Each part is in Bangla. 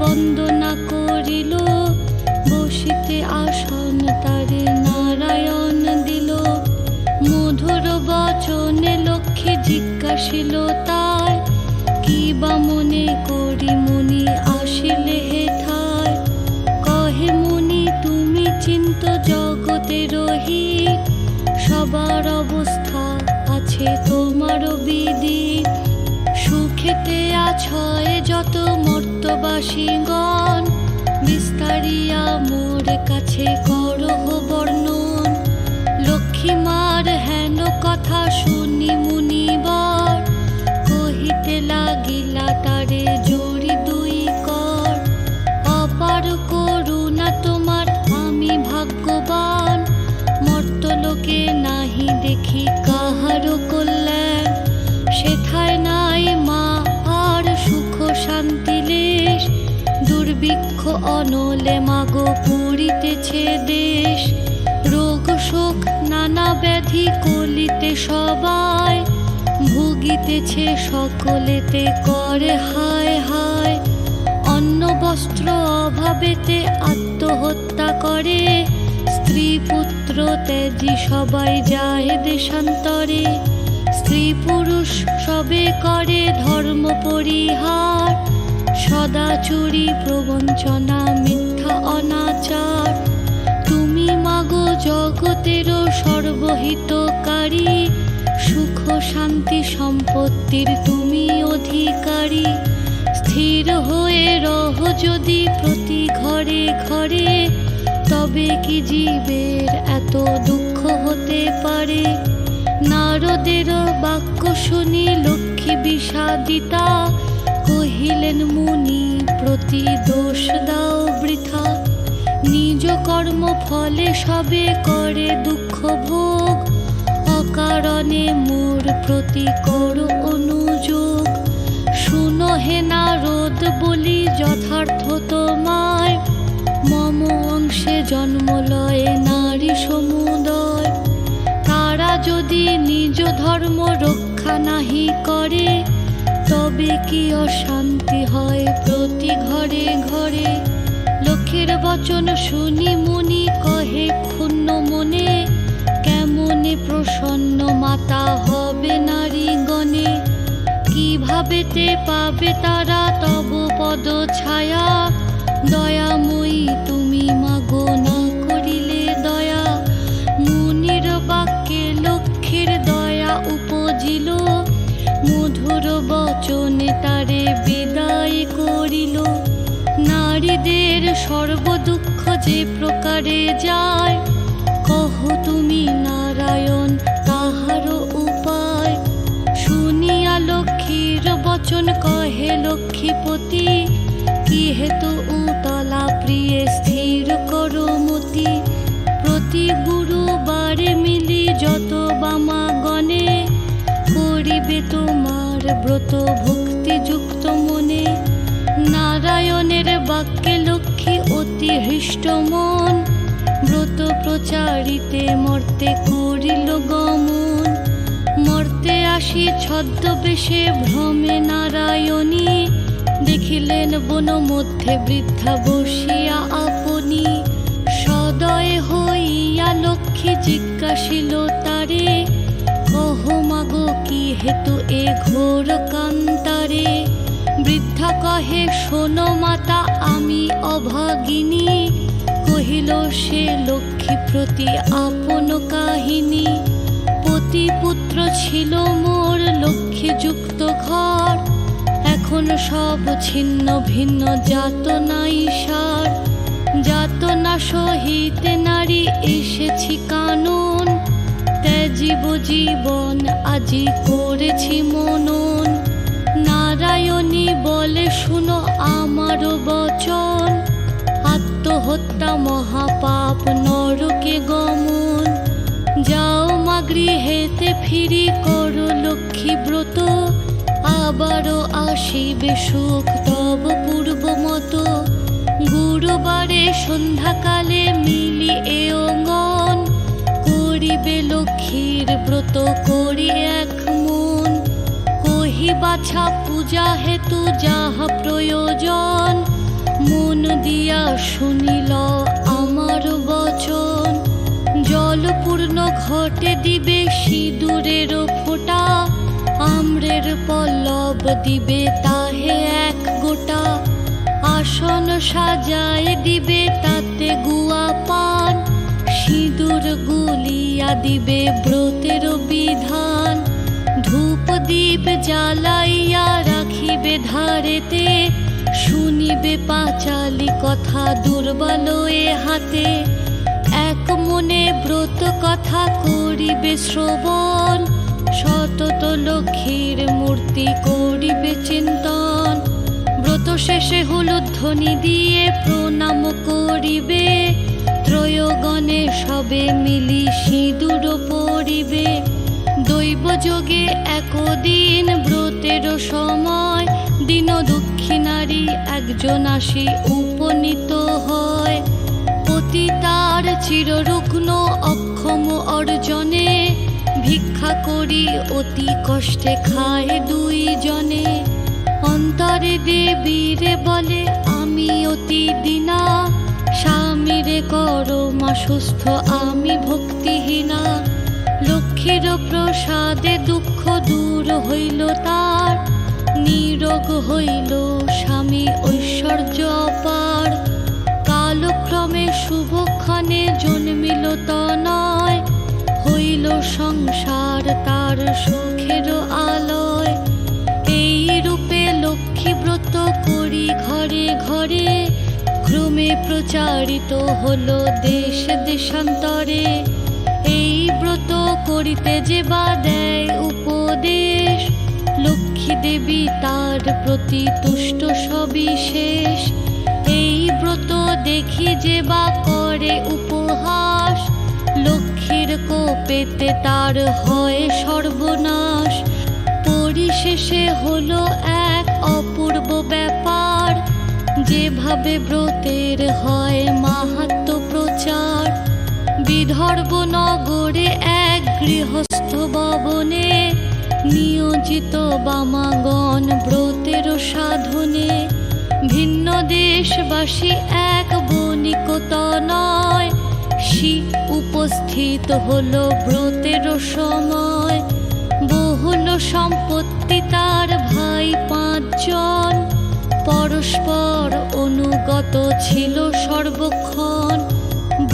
বন্দনা করিল, বসিতে আসন তারে নারায়ণ দিল। মধুর বচনে লক্ষ্মী জিজ্ঞাসিল, তাই কি বা মনে করি মুনি আসিলে হেথায়? কহে মুনি, তুমি চিন্ত জগতে রহি, সবার অবস্থা আছে তোমার বিধি সুখেতে আছয় যত মর্তবাসীগণ বিস্তারিয়া মোর কাছে করহ বর্ণন। লক্ষ্মীমার হেন কথা শুনি মুনিবার, কহিতে লাগিলা তারে জড়ি দুই কর। অপার করুণা তোমার, আমি ভাগ্যবান, মর্তলোকে নাহি দেখি দুর্ভিক্ষ অনলে মাগো পুরিতেছে দেশ। রোগ শোক নানা ব্যাধি কলিতে সবাই, ভুগিতেছে সকলেতে করে হায় হায়। অন্ন, বস্ত্র অভাবেতে আত্মহত্যা করে, স্ত্রী, পুত্র, ত্যাজি সবাই যায় দেশান্তরে। স্ত্রী, পুরুষ সবে করে ধর্ম পরিহার। সদা চুরি, প্রবঞ্চনা, মিথ্যা, অনাচার। তুমি মাগো জগতেরও সর্বহিতকারী। সুখ, শান্তি, সম্পত্তির তুমি অধিকারী। স্থির হয়ে রহ যদি প্রতি ঘরে ঘরে। তবে কি জীবের এত দুঃখ হতে পারে? নারদের বাক্য শুনি লক্ষ্মী বিষাদিতা। কহিলেন, মুনি, প্রতি দোষ দাও বৃথা। নিজ কর্ম ফলে সবে করে দুঃখ ভোগ। অকারণে মোর প্রতি করো অনুযোগ। শুনো হে নারদ, বলি যথার্থ তোমায়। মম অংশে জন্ম লয়ে নারী সমুদয়। তারা যদি নিজ ধর্ম রক্ষা নাহি করে তবে কি অশান্তি হয় প্রতি ঘরে ঘরে? লক্ষ্যের বচন শুনি মুনি কহে, ক্ষুণ্ণ মনে কেমনে প্রসন্ন মাতা হবে নারী গণে? কিভাবেতে পাবে তারা তব পদ ছায়া? দয়াময়ী তুমি নারীদের সর্বদুঃখ যে প্রকারে যায়, কহ তুমি নারায়ণ তাহারও উপায়। শুনিয়া লক্ষ্মীর বচন কহে লক্ষ্মীপতি কি হেতু উতলা প্রিয়ে স্থির করো মতি। প্রতি গুরুবারে মিলি যত বামা গণে করিবে তোমার ব্রত ভক্তিযুক্ত মনে। নারায়ণের বাক্যে লক্ষ্মী অতি হৃষ্ট মন। ব্রত প্রচারিতে মর্তে করিল গমন। মর্তে আসি ছদ্মবেশে ভ্রমে নারায়ণী। দেখিলেন বন মধ্যে বৃদ্ধা বসিয়া আপনি। সদয় হইয়া লক্ষ্মী জিজ্ঞাসিল তারে, কহ মাগো, কি হেতু এ ঘোর কান্তারে? বৃদ্ধা কহে, শোনো মাতা, আমি অভাগিনী। কহিল, সে লক্ষ্মী প্রতি আপন কাহিনী। পতি পুত্র ছিল মোর লক্ষ্মীযুক্ত ঘর। এখন সব ছিন্ন ভিন্ন যাতনাই সার যাতনা সহিতে নারী এসেছি কানন। ত্যাজিব জীবন আজি করেছি মনন। নারায়ণী বলে, শুনো আমারও বচন। আত্মহত্যা মহাপাপ, নরকে গমন। যাও মা গৃহেতে, ফিরি করো লক্ষ্মী ব্রত। আবারও আসিবে সুখ, তব পূর্ব মতো। গুরুবারে সন্ধ্যাকালে মিলি এ অঙ্গন করিবে লক্ষ্মীর ব্রত, করি এক কহি বাছা পূজা হেতু যাহা প্রয়োজন, মন দিয়া শুনিল আমার বচন। জলপূর্ণ ঘটে দিবে সিঁদুরের ফোঁটা, আম্রের পল্লব দিবে তাহে এক গোটা। আসন সাজায় দিবে তাতে গুয়া পান, সিঁদুর গুলিয়া দিবে ব্রতের বিধান। দীপ জ্বালাইয়া রাখিবে ধারেতে, শুনিবে পাঁচালি কথা দুর্বল এ হাতে। এক মনে ব্রত কথা করিবে শ্রবণ, সতত লক্ষ্মীর মূর্তি করিবে চিন্তন। ব্রত শেষে হলুদ ধ্বনি দিয়ে প্রণাম করিবে, ত্রয়গণে সবে মিলি সিঁদুর পরিবে। দৈব যোগে একদিন ব্রতের সময় দিন দক্ষিণারী একজন আসি উপনীত হয়। পতিতার চিররুগ্ন অক্ষম অর্জনে ভিক্ষা করি অতি কষ্টে খায় দুইজনে। অন্তরে দেবীরে বলে, আমি অতি দিনা, স্বামীরে করো মা সুস্থ, আমি ভক্তিহীনা। লক্ষ্মীর প্রসাদে দুঃখ দূর হইল তার, নিরোগ হইল স্বামী ঐশ্বর্য অপার। কালক্রমে শুভক্ষণে জন্মিল তনয়, হইল সংসার তার সুখের আলয়। এই রূপে লক্ষ্মী ব্রত করি ঘরে ঘরে, ক্রমে প্রচারিত হলো দেশ দেশান্তরে। এই ব্রত করিতে যে বা দেয় উপদেশ। লক্ষ্মী দেবী তার প্রতি তুষ্ট সবিশেষ এই ব্রত দেখি যে বা করে উপহাস। লক্ষ্মীর কোপেতে তার হয় সর্বনাশ। পরিশেষে হলো এক অপূর্ব ব্যাপার। যেভাবে ব্রতের হয় প্রচার বিদর্ভ নগরে এক গৃহস্থ ভবনে নিয়োজিত বামাগণ ব্রতের সাধনে। ভিন্ন দেশবাসী এক বণিকত নয় শি উপস্থিত হল ব্রতের সময়। বহুল সম্পত্তি তার ভাই পাঁচজন, পরস্পর অনুগত ছিল সর্বক্ষণ।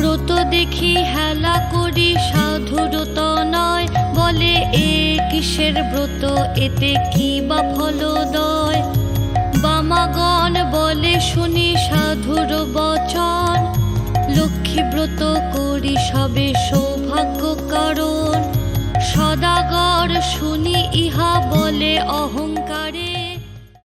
ব্রত দেখি হেলা করি সাধুরত নয়। বলে, এ কিসের ব্রত? এতে কি বা ফলদয় বামাগণ বলে, শুনি সাধুর বচন। লক্ষ্মী ব্রত করি সবে সৌভাগ্য কারণ। সদাগর শুনি ইহা বলে, অহং